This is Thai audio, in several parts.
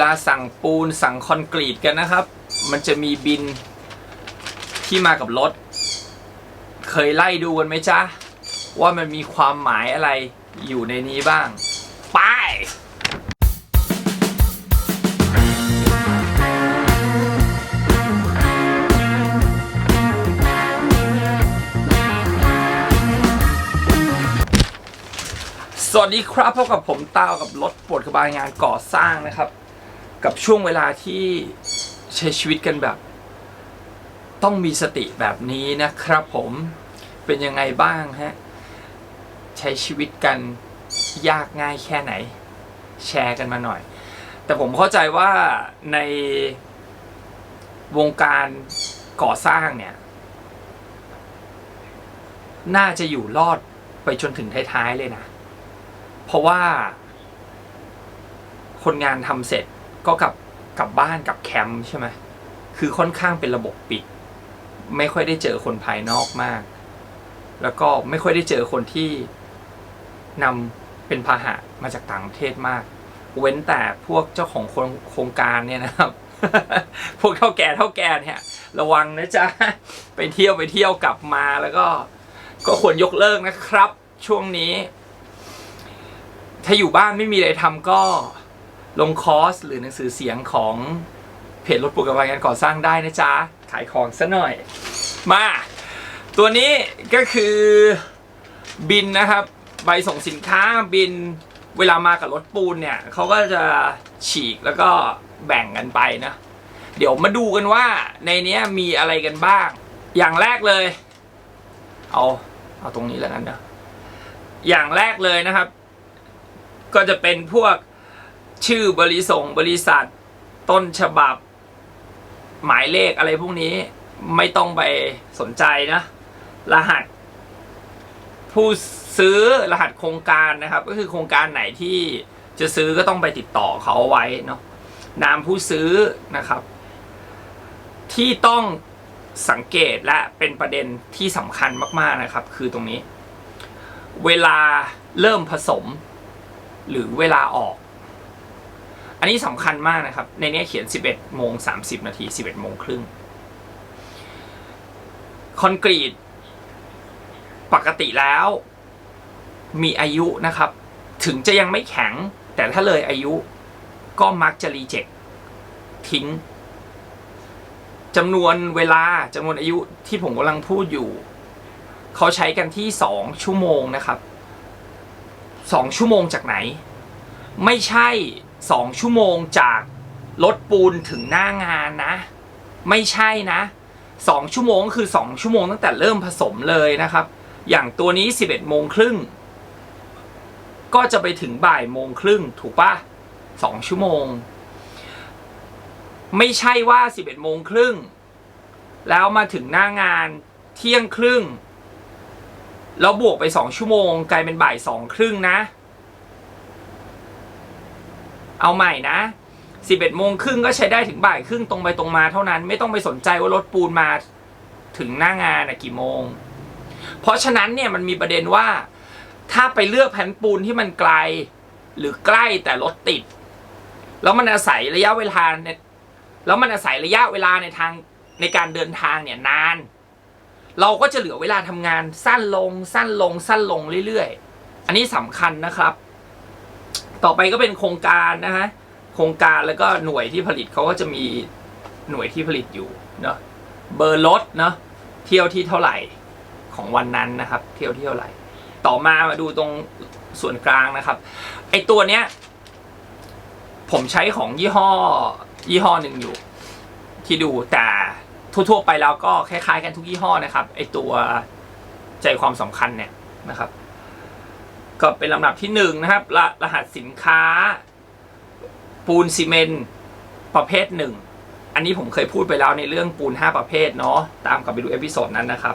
ลาสั่งปูนสั่งคอนกรีตกันนะครับ มันจะมีบินที่มากับรถ เคยไล่ดูกันไหมจ๊ะ ว่ามันมีความหมายอะไรอยู่ในนี้บ้าง ไปสวัสดีครับพบกับผมต้ากับรถปวดกระบายงานก่อสร้างนะครับ กับช่วงเวลาที่ใช้ชีวิตกันแบบ ต้องมีสติแบบนี้นะครับผมเป็นยังไงบ้างฮะ ใช้ชีวิตกันยากง่ายแค่ไหน แชร์กันมาหน่อย แต่ผมเข้าใจว่าในวงการก่อสร้างเนี่ย น่าจะอยู่รอดไปจนถึงท้ายๆเลยนะ เพราะว่าคนงานทำเสร็จ ก็กลับกลับบ้านกลับแคมป์ใช่ไหมคือค่อนข้างเป็นระบบปิด ไม่ค่อยได้เจอคนภายนอกมาก แล้วก็ไม่ค่อยได้เจอคนที่นำเป็นพาหะมาจากต่างประเทศมาก เว้นแต่พวกเจ้าของโครงการเนี่ยนะครับ พวกเท่าแก่เท่าแก่เนี่ย ระวังนะจ๊ะ ไปเที่ยวไปเที่ยวกลับมาแล้วก็ ก็ควรยกเลิกนะครับ ช่วงนี้ ถ้าอยู่บ้านไม่มีอะไรทำก็ ลงคอร์สหรือหนังสือเสียงของเพจรถปลูกกระบายงานก่อสร้างได้นะจ๊ะ ขายของซะหน่อย มา ตัวนี้ก็คือบินนะครับ ใบส่งสินค้าบินเวลามากับรถปูนเนี่ยเขาก็จะฉีกแล้วก็แบ่งกันไปนะ เดี๋ยวมาดูกันว่าในนี้มีอะไรกันบ้าง อย่างแรกเลย เอาเอาตรงนี้แล้วกันนะอย่างแรกเลยนะครับ ก็จะเป็นพวก ชื่อบริส่งบริษัท ต้นฉบับ หมายเลขอะไรพวกนี้ไม่ต้องไปสนใจนะ รหัส ผู้ซื้อรหัสโครงการนะครับ ก็คือโครงการไหนที่จะซื้อก็ต้องไปติดต่อเขาเอาไว้เนาะนามผู้ซื้อนะครับ ที่ต้องสังเกตและเป็นประเด็นที่สำคัญมาก ๆนะครับ คือตรงนี้ เวลาเริ่มผสม หรือเวลาออก นนี้สำคัญมากนะครับ ในนี้เขียน 11โมง30 นาที 11โมงครึ่งคอนกรีต ปกติแล้ว มีอายุนะครับ ถึงจะยังไม่แข็ง แต่ถ้าเลยอายุก็มักจะรีเจ็คทิ้งจำนวนเวลาจำนวนอายุที่ผมกำลังพูดอยู่ เขาใช้กันที่สองชั่วโมงนะครับสองชั่วโมงจากไหน ไม่ใช่ สองชั่วโมงจากรถปูนถึงหน้างานนะ ไม่ใช่นะสองชั่วโมงคือสองชั่วโมงตั้งแต่เริ่มผสมเลยนะครับ อย่างตัวนี้สิบเอ็ดโมงครึ่งก็จะไปถึงบ่ายโมงครึ่งถูกปะสองชั่วโมง ไม่ใช่ว่าสิบเอ็ดโมงครึ่งแล้วมาถึงหน้างานเที่ยงครึ่งแล้วบวกไปสองชั่วโมง กลายเป็นบ่ายสองครึ่งนะ เอาใหม่นะสิบเอ็ดโมงครึ่งก็ใช้ได้ถึงบ่ายครึ่งตรงไปตรงมาเท่านั้น ไม่ต้องไปสนใจว่ารถปูนมาถึงหน้างานนะกี่โมง เพราะฉะนั้นเนี่ยมันมีประเด็นว่า ถ้าไปเลือกแผ่นปูนที่มันไกล หรือใกล้แต่รถติด แล้วมันอาศัยระยะเวลาเนี่ยแล้วมันอาศัยระยะเวลาในทางในการเดินทางเนี่ยนาน เราก็จะเหลือเวลาทำงานสั้นลงสั้นลงสั้นลงเรื่อยๆ อันนี้สำคัญนะครับ ต่อไปก็เป็นโครงการนะฮะโครงการแล้วก็หน่วยที่ผลิตเขาก็จะมีหน่วยที่ผลิตอยู่เนาะเบอร์รถเนาะเที่ยวที่เท่าไหร่ของวันนั้นนะครับ เที่ยวที่เท่าไหร่ ต่อมามาดูตรงส่วนกลางนะครับไอตัวเนี้ย ผมใช้ของยี่ห้อ ยี่ห้อหนึ่งอยู่ ที่ดูแต่ทั่วๆไปแล้วก็คล้ายๆกันทุกยี่ห้อนะครับไอตัวใจความสำคัญเนี่ยนะครับ ก็เป็นลำดับที่หนึ่งนะครับรรหัสสินค้า ปูนซีเมนต์ประเภทหนึ่งอันนี้ผมเคยพูดไปแล้วในเรื่องปูน 5 ประเภทเนาะตามกลับไปดูเอพิโซดนั้นนะครับ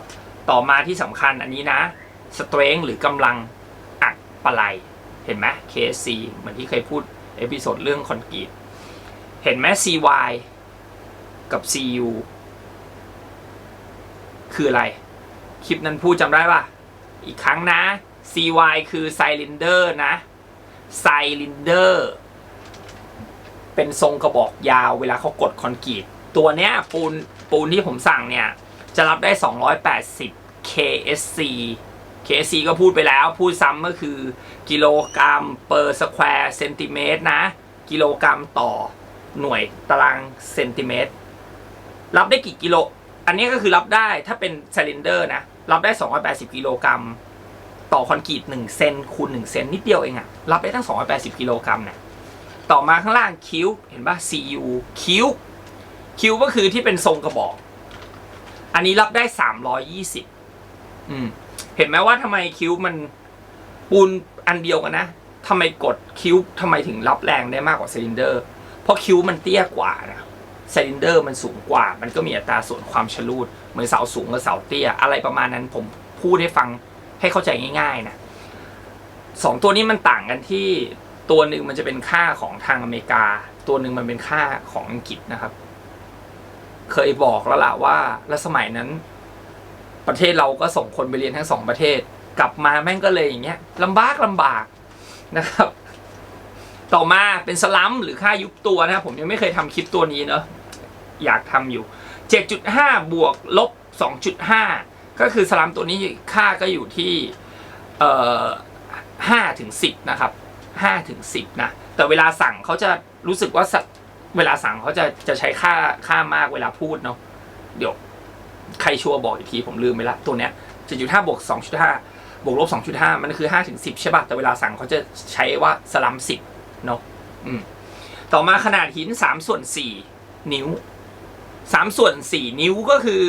ต่อมาที่สำคัญอันนี้นะสเตรงหรือกำลังอัดปะไลเห็นไหม KSC เหมือนที่เคยพูดเอพิโซดเรื่องคอนกรีตเห็นไหม CY กับ CU คืออะไร คลิปนั้นพูดจำได้ป่ะ อีกครั้งนะ CY คือ Cylinder นะ Cylinder เปเป็นทรงกระบอกยาวเวลาเขากดคอนกรีตตัวเนี้ยปูนปูนที่ผมสั่งเนี่ย จะรับได้ 280 KSC KSC ก็พูดไปแล้วพูดซ้ำก็คือ กิโลกรัม per square เซนติเมตรนะ กิโลกรัมต่อหน่วยตารางเซนติเมตร รับได้กี่กิโล อันนี้ก็คือรับได้ถ้าเป็นซิลินเดอร์นะ รับได้ 280 กิโลกรัม ต่อคอนกรีต1เซนคูณ1เซนนิดเดียวเองอะรับได้ตั้ง 280 กิโลกรัมเนี่ยต่อมาข้างล่างคิ้วเห็นป่ะ CU คิ้วคิ้วก็คือที่เป็นทรงกระบอก อันนี้รับได้ 320อืมเห็นไหมว่าทำไมคิ้วมันปูนอันเดียวกันนะทำไมกดคิ้วทำไมถึงรับแรงได้มากกว่าซิลินเดอร์ เพราะคิ้วมันเตี้ยกว่านะซิลินเดอร์มันสูงกว่า มันก็มีอัตราส่วนความชลูด เหมือนเสาสูงกับเสาเตี้ย อะไรประมาณนั้นผมพูดให้ฟัง ให้เข้าใจง่ายๆนะสองตัวนี้มันต่างกันที่ตัวหนึ่งมันจะเป็นค่าของทางอเมริกา ตัวหนึ่งมันเป็นค่าของอังกฤษนะครับ เคยบอกแล้วล่ะว่า แล้วสมัยนั้น ประเทศเราก็ส่งคนไปเรียนทั้งสองประเทศ กลับมาแม่งก็เลยอย่างเงี้ยลำบากลำบากนะครับ ต่อมาเป็นสลัมหรือค่ายุบตัวนะผมยังไม่เคยทำคลิปตัวนี้เนอะอยากทำอยู่ 7.5 บวกลบ 2.5 ก็คือสลัมตัวนี้ค่าก็อยู่ที่เอ่อ5ถึง10นะครับ5ถึง10นะ แต่เวลาสั่งเขาจะรู้สึกว่าสเวลาสั่งเขาจะจะใช้ค่าค่ามากเวลาพูดเนาะเดี๋ยวใครชัวร์บอกอีกทีผมลืมไปละตัวเนี้ย7.5บวก2.5บวกลบ2.5มันคือ5ถึง10ใช่ป่ะแต่เวลาสั่งเขาจะใช้ว่าสลัม10เนาะอืมต่อมาขนาดหิน3ส่วน4นิ้ว3ส่วน4นิ้วก็คือ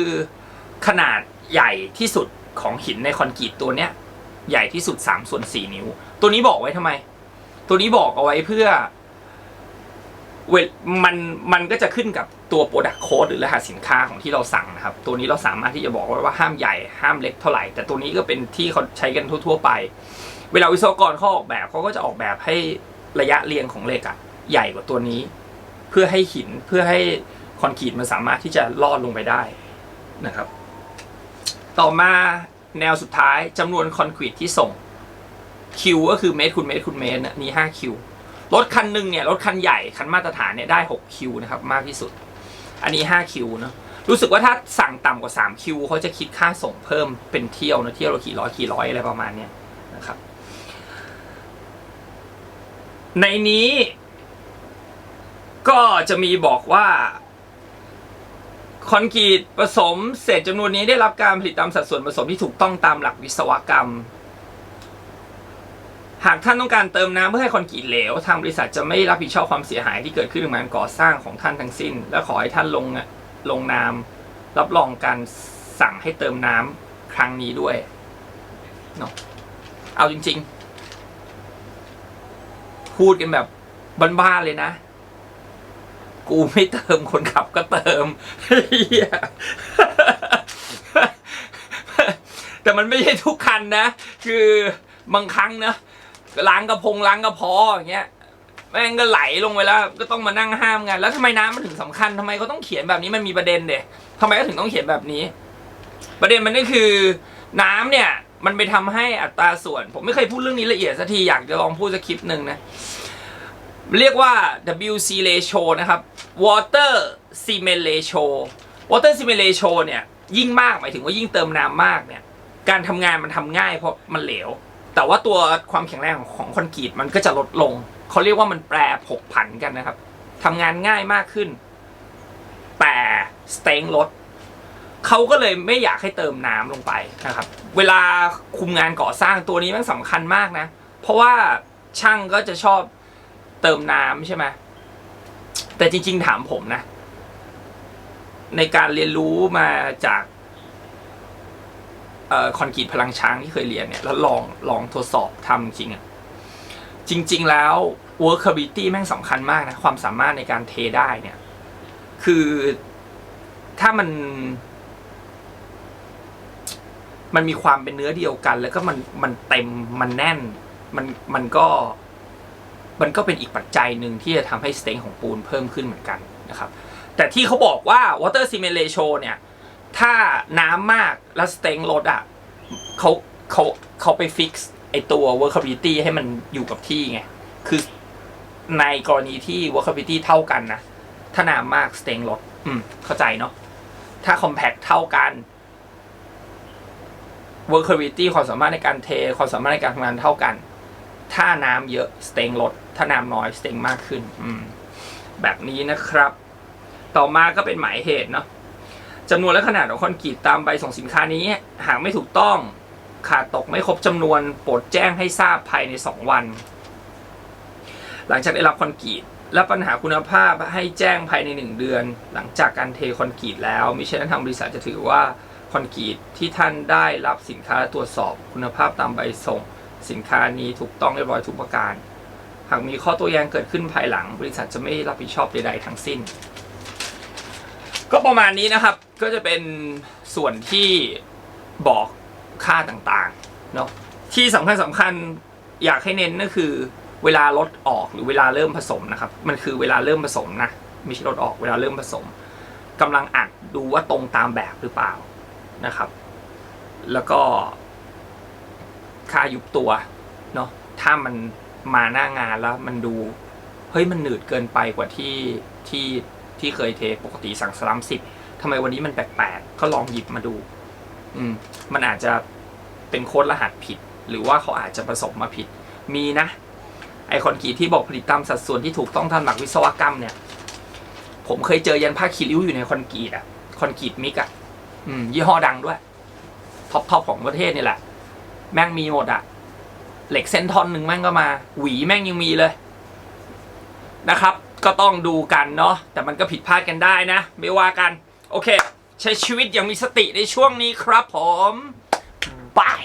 ขนาด ใหญ่ที่สุดของหินในคอนกรีตตัวเนี้ยใหญ่ที่สุด3ส่วน4นิ้ว ตัวนี้บอกไว้ทำไม ตัวนี้บอกเอาไว้เพื่อเวมันมันก็จะขึ้นกับตัว Product Code หรือรหัสสินค้าของที่เราสั่งนะครับ ตัวนี้เราสามารถที่จะบอกไว้ว่าห้ามใหญ่ห้ามเล็กเท่าไหร่ แต่ตัวนี้ก็เป็นที่เขาใช้กันทั่ว ๆ ไป เวลาวิศวกรเขาออกแบบเขาก็จะออกแบบให้ระยะเรียงของเหล็กอะใหญ่กว่าตัวนี้ เพื่อให้หินเพื่อให้คอนกรีตมันสามารถที่จะลอดลงไปได้นะครับ ต่อมาแนวสุดท้ายจำนวนคอนกรีตที่ส่งคิวก็คือเมตรคูณเมตรคูณเมตรนะนี่5คิวรถคันหนึ่งเนี่ยรถคันใหญ่คันมาตรฐานเนี่ยได้6คิวนะครับมากที่สุด อันนี้5คิวเนอะรู้สึกว่าถ้าสั่งต่ำกว่า3คิวเขาจะคิดค่าส่งเพิ่มเป็นเที่ยวนะเที่ยวละกี่ร้อยกี่ร้อยอะไรประมาณเนี้ยนะครับ ในนี้ก็จะมีบอกว่า คอนกรีตผสมเศษจำนวนนี้ได้รับการผลิตตามสัดส่วนผสมที่ถูกต้องตามหลักวิศวกรรม หากท่านต้องการเติมน้ำเพื่อให้คอนกรีตเหลว ทางบริษัทจะไม่รับผิดชอบความเสียหายที่เกิดขึ้นในงานก่อสร้างของท่านทั้งสิ้น และขอให้ท่านลงลงนามรับรองการสั่งให้เติมน้ำครั้งนี้ด้วยเนาะเอาจริง ๆ พูดกันแบบบ้านๆเลยนะ กูไม่เติมคนขับก็เติมเหี้ยแต่มันไม่ใช่ทุกคันนะ คือบางครั้งนะล้างกระพงล้างกระเพาะอย่างเงี้ยแม่งก็ไหลลงไปแล้ว ก็ต้องมานั่งห้ามกันแล้วทำไมน้ำมันถึงสำคัญทำไมเขาต้องเขียนแบบนี้มันมีประเด็นเด็ทำไมเขาถึงต้องเขียนแบบนี้ ประเด็นมันก็คือ น้ำเนี่ย มันไปทำให้อัตราส่วน ผมไม่เคยพูดเรื่องนี้ละเอียดสักทีอยากจะลองพูดสักคลิปหนึ่งนะ เรียกว่า WC ratio นะครับ water cement ratio water cement ratio เนี่ยยิ่งมากหมายถึงว่ายิ่งเติมน้ำมากเนี่ยการทำงานมันทำง่ายเพราะมันเหลว แต่ว่าตัวความแข็งแรงของของคอนกรีตมันก็จะลดลง เขาเรียกว่ามันแปรผกผันกันนะครับทำงานง่ายมากขึ้น แต่สเต็งลดเขาก็เลยไม่อยากให้เติมน้ำลงไปนะครับ เวลาคุมงานก่อสร้างตัวนี้มันสำคัญมากนะ เพราะว่าช่างก็จะชอบ เติมน้ำใช่ไหมแต่จริง ๆ ถามผมนะ ในการเรียนรู้มาจากคอนกรีตพลังช้างที่เคยเรียนเนี่ยแล้วลองลองทดสอบทำจริงอะจริง ๆ แล้ว workability แม่งสำคัญมากนะ ความสามารถในการเทได้เนี่ย คือถ้ามัน มันมีความเป็นเนื้อเดียวกัน แล้วก็มันมันเต็มมันแน่น มันมันก็ มันก็เป็นอีกปัจจัยหนึ่งที่จะทำให้สเต็งของปูนเพิ่มขึ้นเหมือนกันนะครับ แต่ที่เขาบอกว่า water cement ratio เนี่ย ถ้าน้ำมากแล้วสเต็งลดอะเขาเขาเขาไปฟิกซ์ไอตัว workability ให้มันอยู่กับที่ไง คือในกรณีที่ workability เท่ากันนะ ถ้าหนามากสเต็งลด อืม เข้าใจเนาะ ถ้า compact เท่ากัน workability ความสามารถในการเท ความสามารถในการทำงานเท่ากัน ถ้าน้ำเยอะสเต็งลด ถ้าน้ำน้อยสเต็งมากขึ้น อืม แบบนี้นะครับ ต่อมาก็เป็นหมายเหตุเนาะจำนวนและขนาดของคอนกรีตตามใบส่งสินค้านี้ หากไม่ถูกต้องขาดตกไม่ครบจำนวนโปรดแจ้งให้ทราบภายใน 2 วัน หลังจากได้รับคอนกรีตและปัญหาคุณภาพให้แจ้งภายใน 1 เดือน หลังจากการเทคอนกรีตแล้วมิฉะนั้นทางบริษัทจะถือว่าคอนกรีตที่ท่านได้รับสินค้าตรวจสอบคุณภาพตามใบส่ง สินค้านี้ถูกต้องเรียบร้อยทุกประการ หากมีข้อโตัวแย้งเกิดขึ้นภายหลัง บริษัทจะไม่รับผิดชอบใดๆทั้งสิ้น ก็ประมาณนี้นะครับก็จะเป็นส่วนที่บอกค่าต่างๆเนาะที่สำคัญสำคัญอยากให้เน้นก็คือเวลาลดออกหรือเวลาเริ่มผสมนะครับ มันคือเวลาเริ่มผสมนะไม่ใช่ลดออกเวลาเริ่มผสมกำลังอัดดูว่าตรงตามแบบหรือเปล่านะครับ แล้วก็ ค่ายุบตัวเนาะถ้ามันมาหน้างานแล้วมันดูเฮ้ยมันหนืดเกินไปกว่าที่ที่ที่เคยเทปกติสั่งสลัมสิบทำไมวันนี้มันแปลกๆก็ลองหยิบมาดู อืม มันอาจจะเป็นโค้ดรหัสผิด หรือว่าเขาอาจจะผสมมาผิด มีนะ ไอคอนกรีตที่บอกผลิตตามสัดส่วนที่ถูกต้องตามหลักวิศวกรรมเนี่ย ผมเคยเจอยันผ้าคีริ้วอยู่ในคอนกรีตอะคอนกรีตมิกอะอืม ยี่ห้อดังด้วย ท็อปทอปของประเทศนี่แหละ แม่งมีหมดอะเหล็กเส้นท่อนหนึ่งแม่งก็มา หวีแม่งยังมีเลยนะครับ ก็ต้องดูกันเนาะแต่มันก็ผิดพลาดกันได้นะ ไม่ว่ากัน โอเค ใช้ชีวิตอย่างมีสติในช่วงนี้ครับผมบาย